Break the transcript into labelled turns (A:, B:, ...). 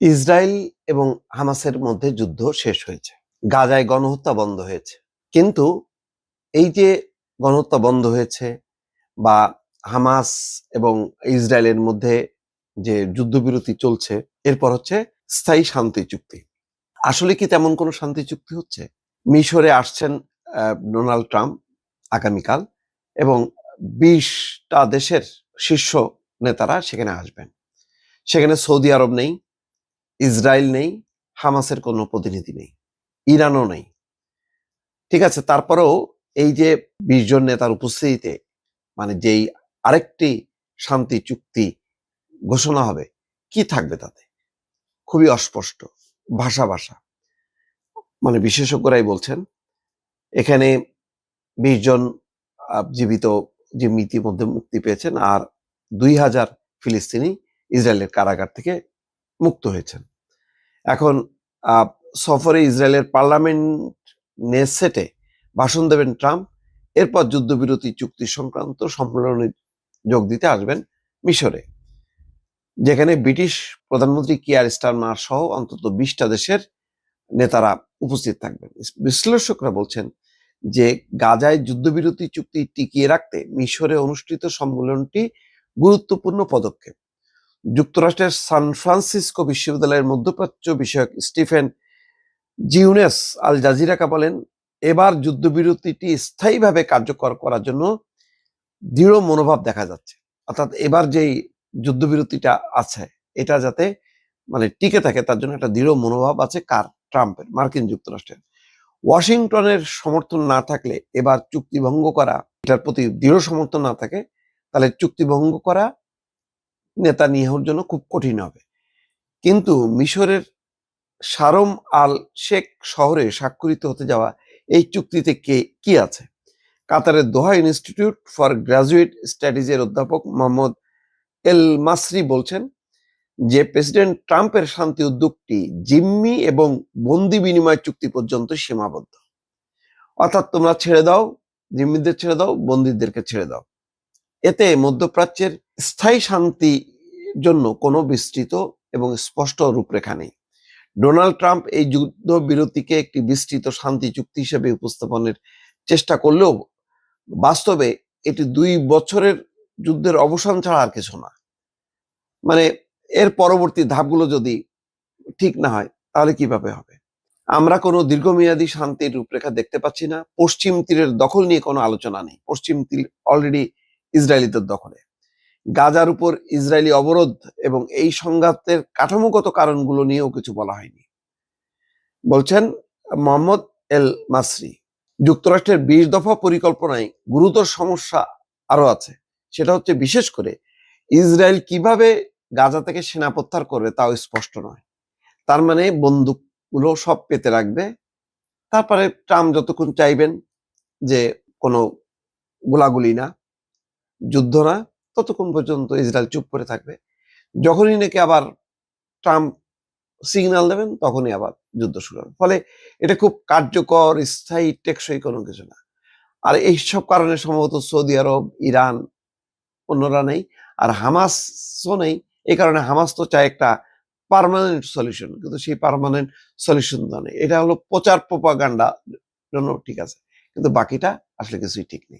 A: Israel এবং হামাসের মধ্যে যুদ্ধ শেষ হয়েছে। গাজায় গণহত্যা বন্ধ হয়েছে। কিন্তু এই যে গণহত্যা বন্ধ হয়েছে বা হামাস এবং ইসরায়েলের মধ্যে যে যুদ্ধবিরতি চলছে, এরপর হচ্ছে স্থায়ী শান্তি চুক্তি। আসলে কি তেমন কোনো শান্তি চুক্তি হচ্ছে? মিশরে আসছেন ডোনাল্ড ট্রাম্প আগামীকাল এবং বিশটা দেশের শীর্ষ নেতারা সেখানে আসবেন। সেখানে সৌদি আরব নেই ইসরায়েল নেই, হামাসের কোনো প্রতিনিধি নেই, ইরানও নেই। ঠিক আছে, তারপরেও এই যে বিশ জন নেতার উপস্থিতিতে মানে যেই আরেকটি শান্তি চুক্তি ঘোষণা হবে, কি থাকবে তাতে? খুবই অস্পষ্ট, ভাষা ভাষা। মানে বিশেষজ্ঞরাই বলছেন, এখানে বিশ জন জীবিত, যে ইতিমধ্যে মুক্তি পেয়েছেন, আর দুই হাজার ফিলিস্তিনি ইসরায়েলের কারাগার থেকে মুক্ত হয়েছেন। এখন সফরে ইসরায়েলের পার্লামেন্ট নেসেটে ভাষণ দেবেন ট্রাম্প। এরপর যুদ্ধবিরতি চুক্তি সংক্রান্ত সম্মেলনে যোগ দিতে আসবেন মিশরে, যেখানে ব্রিটিশ প্রধানমন্ত্রী কিয়ার স্টারমার সহ অন্তত বিশটা দেশের নেতারা উপস্থিত থাকবেন। বিশ্লেষকরা বলছেন যে, গাজায় যুদ্ধবিরতি চুক্তি টিকিয়ে রাখতে মিশরে অনুষ্ঠিত সম্মেলনটি গুরুত্বপূর্ণ পদক্ষেপ। যুক্তরাষ্ট্রের সান ফ্রান্সিসকো বিশ্ববিদ্যালয়ের মধ্যপ্রাচ্য বিষয়ক স্টিফেন জিউনেস আল জাজিরাকা বলেন, এবার যুদ্ধবিরতিটি স্থায়ীভাবে কার্যকর করার জন্য দৃঢ় মনোভাব দেখা যাচ্ছে। অর্থাৎ এবার যেই যুদ্ধবিরতিটা আছে, এটা যাতে মানে টিকে থাকে, তার জন্য একটা দৃঢ় মনোভাব আছে কার? ট্রাম্পের, মার্কিন যুক্তরাষ্ট্রের। ওয়াশিংটনের সমর্থন না থাকলে এবার চুক্তি ভঙ্গ করা, এটার প্রতি দৃঢ় সমর্থন না থাকে, তাহলে চুক্তি ভঙ্গ করা নেতা নিহর জন্য খুব কঠিন হবে। কিন্তু মিশরের সারম আল শেখ শহরে স্বাক্ষরিত হতে যাওয়া এই চুক্তিতে কে, কি আছে? কাতারের দোহা ইনস্টিটিউট ফর গ্রাজুয়েট স্ট্র্যাটেজির অধ্যাপক মোহাম্মদ এল মাসরি বলছেন যে, প্রেসিডেন্ট ট্রাম্পের শান্তি উদ্যোগটি জিম্মি এবং বন্দি বিনিময় চুক্তি পর্যন্ত সীমাবদ্ধ। অর্থাৎ তোমরা ছেড়ে দাও, জিম্মিদের ছেড়ে দাও, বন্দীদেরকে ছেড়ে দাও। এতে মধ্যপ্রাচ্যের স্থায়ী শান্তির জন্য কোনো বিস্তৃত এবং স্পষ্ট রূপরেখা নেই। ডোনাল্ড ট্রাম্প এই যুদ্ধ বিরতিকে একটি বিস্তৃত শান্তি চুক্তি হিসেবে উপস্থাপনের চেষ্টা করলেও বাস্তবে এটি দুই বছরের যুদ্ধের অবসান ছাড়া আর কিছু না। মানে এর পরবর্তী ধাপগুলো যদি ঠিক না হয়, তাহলে কীভাবে হবে? আমরা কোনো দীর্ঘমেয়াদী শান্তির রূপরেখা দেখতে পাচ্ছি না। পশ্চিম তীরের দখল নিয়ে কোনো আলোচনা নেই। পশ্চিম তীর অলরেডি ইসরায়েলিদের দখলে। গাজার উপর ইসরায়েলি অবরোধ এবং এই সংঘাতের কাঠামোগত কারণগুলো নিয়েও কিছু বলা হয়নি। বলছেন মোহাম্মদ এল মাসরি, যুক্তরাষ্ট্রের বিশ দফা পরিকল্পনায় গুরুতর সমস্যা আরও আছে। সেটা হচ্ছে বিশেষ করে ইসরায়েল কীভাবে গাজা থেকে সেনা প্রত্যাহার করবে তাও স্পষ্ট নয়। তার মানে বন্দুকগুলো সব পেতে রাখবে। তারপরে ট্রাম্প যতক্ষণ চাইবেন যে কোনো গোলাগুলি না, যুদ্ধ না ততক্ষণ পর্যন্ত ইসরায়েল চুপ করে থাকবে। যখনই নাকি আবার ট্রাম্প সিগন্যাল দেবেন, তখনই আবার যুদ্ধ শুরু হবে। ফলে এটা খুব কার্যকর, স্থায়ী, টেকসই কোনো কিছু না। আর এইসব কারণে সম্ভবত সৌদি আরব, ইরান অন্যরা নেই, আর হামাসও নেই। এই কারণে হামাস তো চায় একটা পার্মানেন্ট সলিউশন, কিন্তু সেই পার্মানেন্ট সলিউশন তো নেই। এটা হলো প্রচার প্রপাগান্ডা জন্য ঠিক আছে। কিন্তু বাকিটা আসলে কিছুই ঠিক নেই।